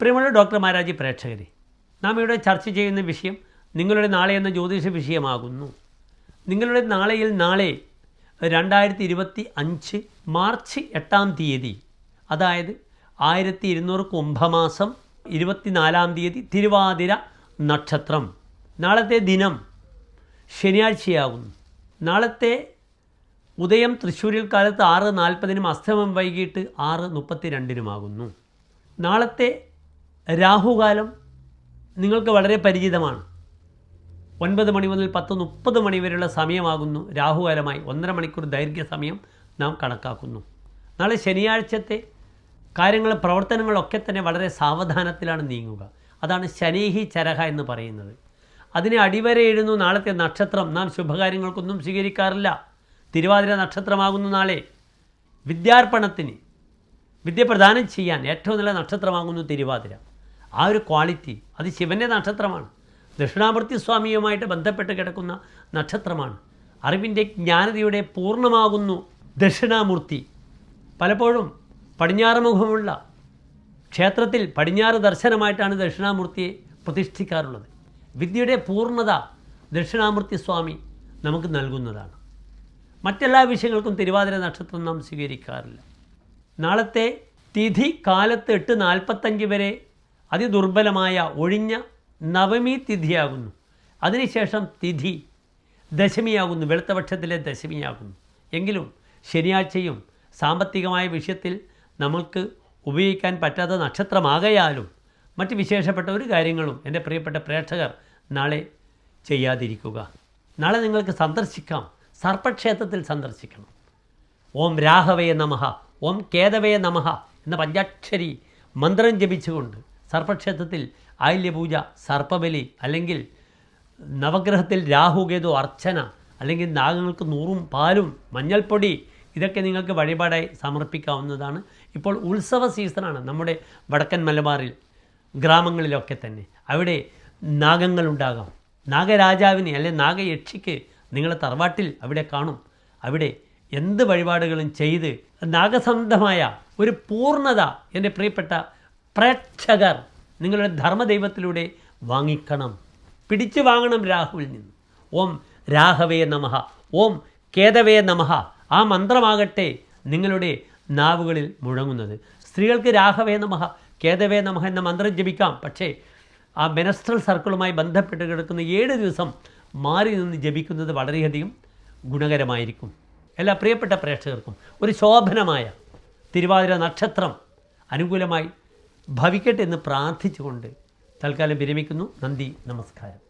പ്രിയമുള്ള ഡോക്ടർ മാരാജി പ്രേക്ഷകരെ നാം ഇവിടെ ചർച്ച ചെയ്യുന്ന വിഷയം നിങ്ങളുടെ നാളെ എന്ന ജ്യോതിഷ വിഷയമാകുന്നു. നിങ്ങളുടെ നാളെയിൽ നാളെ രണ്ടായിരത്തി ഇരുപത്തി അഞ്ച് മാർച്ച് എട്ടാം തീയതി അതായത് ആയിരത്തി ഇരുന്നൂറ് കുംഭമാസം ഇരുപത്തിനാലാം തീയതി തിരുവാതിര നക്ഷത്രം. നാളത്തെ ദിനം ശനിയാഴ്ചയാകുന്നു. നാളത്തെ ഉദയം തൃശ്ശൂരിൽ കാലത്ത് ആറ് നാൽപ്പതിനും അസ്തമം വൈകിട്ട് ആറ് മുപ്പത്തി രണ്ടിനുമാകുന്നു നാളത്തെ രാഹുകാലം നിങ്ങൾക്ക് വളരെ പരിചിതമാണ്. ഒൻപത് മണി മുതൽ പത്ത് മുപ്പത് മണി വരെയുള്ള സമയമാകുന്നു രാഹുകാലമായി. ഒന്നര മണിക്കൂർ ദൈർഘ്യ സമയം നാം കണക്കാക്കുന്നു. നാളെ ശനിയാഴ്ചത്തെ കാര്യങ്ങൾ പ്രവർത്തനങ്ങളൊക്കെ തന്നെ വളരെ സാവധാനത്തിലാണ് നീങ്ങുക. അതാണ് ശനീഹി ചരഹ എന്ന് പറയുന്നത്. അതിനെ അടിവരെ അടിവരയിടുന്നു നാളത്തെ നക്ഷത്രം. നാം ശുഭകാര്യങ്ങൾക്കൊന്നും സ്വീകരിക്കാറില്ല. തിരുവാതിര നക്ഷത്രമാകുന്നു നാളെ. വിദ്യാർപ്പണത്തിന് വിദ്യ പ്രദാനം ചെയ്യാൻ ഏറ്റവും നല്ല നക്ഷത്രമാകുന്നു തിരുവാതിര. ആ ഒരു ക്വാളിറ്റി അത് ശിവന്റെ നക്ഷത്രമാണ്. ദക്ഷിണാമൂർത്തി സ്വാമിയുമായിട്ട് ബന്ധപ്പെട്ട് കിടക്കുന്ന നക്ഷത്രമാണ്. അറിവിന്റെ ജ്ഞാനതയുടെ പൂർണമാകുന്നു ദക്ഷിണാമൂർത്തി. പലപ്പോഴും പടിഞ്ഞാറ് മുഖമുള്ള ക്ഷേത്രത്തിൽ പടിഞ്ഞാറ് ദർശനമായിട്ടാണ് ദക്ഷിണാമൂർത്തിയെ പ്രതിഷ്ഠിക്കാറുള്ളത്. വിദ്യയുടെ പൂർണത ദക്ഷിണാമൂർത്തി സ്വാമി നമുക്ക് നൽകുന്നതാണ്. മറ്റെല്ലാ വിഷയങ്ങൾക്കും തിരുവാതിര നക്ഷത്രം നാം സ്വീകരിക്കാറില്ല. നാളത്തെ തിഥി കാലത്ത് എട്ട് നാൽപ്പത്തഞ്ച് വരെ അതിദുർബലമായ ഒഴിഞ്ഞ നവമി തിഥിയാകുന്നു. അതിനുശേഷം തിഥി ദശമിയാകുന്നു വെളുത്തപക്ഷത്തിലെ ദശമിയാകുന്നു. എങ്കിലും ശനിയാഴ്ചയും സാമ്പത്തികമായ വിഷയത്തിൽ നമ്മൾക്ക് ഉപയോഗിക്കാൻ പറ്റാത്ത നക്ഷത്രമാകയാലും മറ്റ് വിശേഷപ്പെട്ട ഒരു കാര്യങ്ങളും എന്റെ പ്രിയപ്പെട്ട പ്രേക്ഷകർ നാളെ ചെയ്യാതിരിക്കുക. നാളെ നിങ്ങൾക്ക് സന്ദർശിക്കാം. സർപ്പക്ഷേത്രത്തിൽ സന്ദർശിക്കണം. ഓം രാഘവേ നമഃ ഓം കേതവേ നമഃ എന്ന പഞ്ചാക്ഷരി മന്ത്രം ജപിച്ചുകൊണ്ട് സർപ്പക്ഷേത്രത്തിൽ ആയില്യപൂജ സർപ്പബലി അല്ലെങ്കിൽ നവഗ്രഹത്തിൽ രാഹുകേതു അർച്ചന അല്ലെങ്കിൽ നാഗങ്ങൾക്ക് നൂറും പാലും മഞ്ഞൾപ്പൊടി ഇതൊക്കെ നിങ്ങൾക്ക് വഴിപാടായി സമർപ്പിക്കാവുന്നതാണ്. ഇപ്പോൾ ഉത്സവ സീസണാണ് നമ്മുടെ വടക്കൻ മലബാറിൽ ഗ്രാമങ്ങളിലൊക്കെ തന്നെ. അവിടെ നാഗങ്ങളുണ്ടാകാം. നാഗരാജാവിനെ അല്ലെ നാഗയക്ഷിക്ക് നിങ്ങളെ തറവാട്ടിൽ അവിടെ കാണും. അവിടെ എന്ത് വഴിപാടുകളും ചെയ്ത് നാഗസന്ധമായ ഒരു പൂർണത എന്റെ പ്രിയപ്പെട്ട പ്രേക്ഷകർ നിങ്ങളുടെ ധർമ്മദൈവത്തിലൂടെ വാങ്ങിക്കണം. പിടിച്ചു വാങ്ങണം രാഹുവിൽ നിന്ന്. ഓം രാഘവേ നമഃ. ഓം കേതവേ നമഃ. ആ മന്ത്രമാകട്ടെ നിങ്ങളുടെ നാവുകളിൽ മുഴങ്ങുന്നത്. സ്ത്രീകൾക്ക് രാഘവേ നമഃ കേതവേ നമഃ എന്ന മന്ത്രം ജപിക്കാം. പക്ഷേ ആ മെനസ്ട്രൽ സർക്കിളുമായി ബന്ധപ്പെട്ട് കിടക്കുന്ന ഏഴ് ദിവസം മാറി നിന്ന് ജപിക്കുന്നത് വളരെയധികം ഗുണകരമായിരിക്കും. എല്ലാ പ്രിയപ്പെട്ട പ്രേക്ഷകർക്കും ഒരു ശോഭനമായ തിരുവാതിര നക്ഷത്രം അനുകൂലമായി ഭവിക്കട്ടെ എന്ന് പ്രാർത്ഥിച്ചുകൊണ്ട് തൽക്കാലം വിരമിക്കുന്നു. നന്ദി നമസ്കാരം.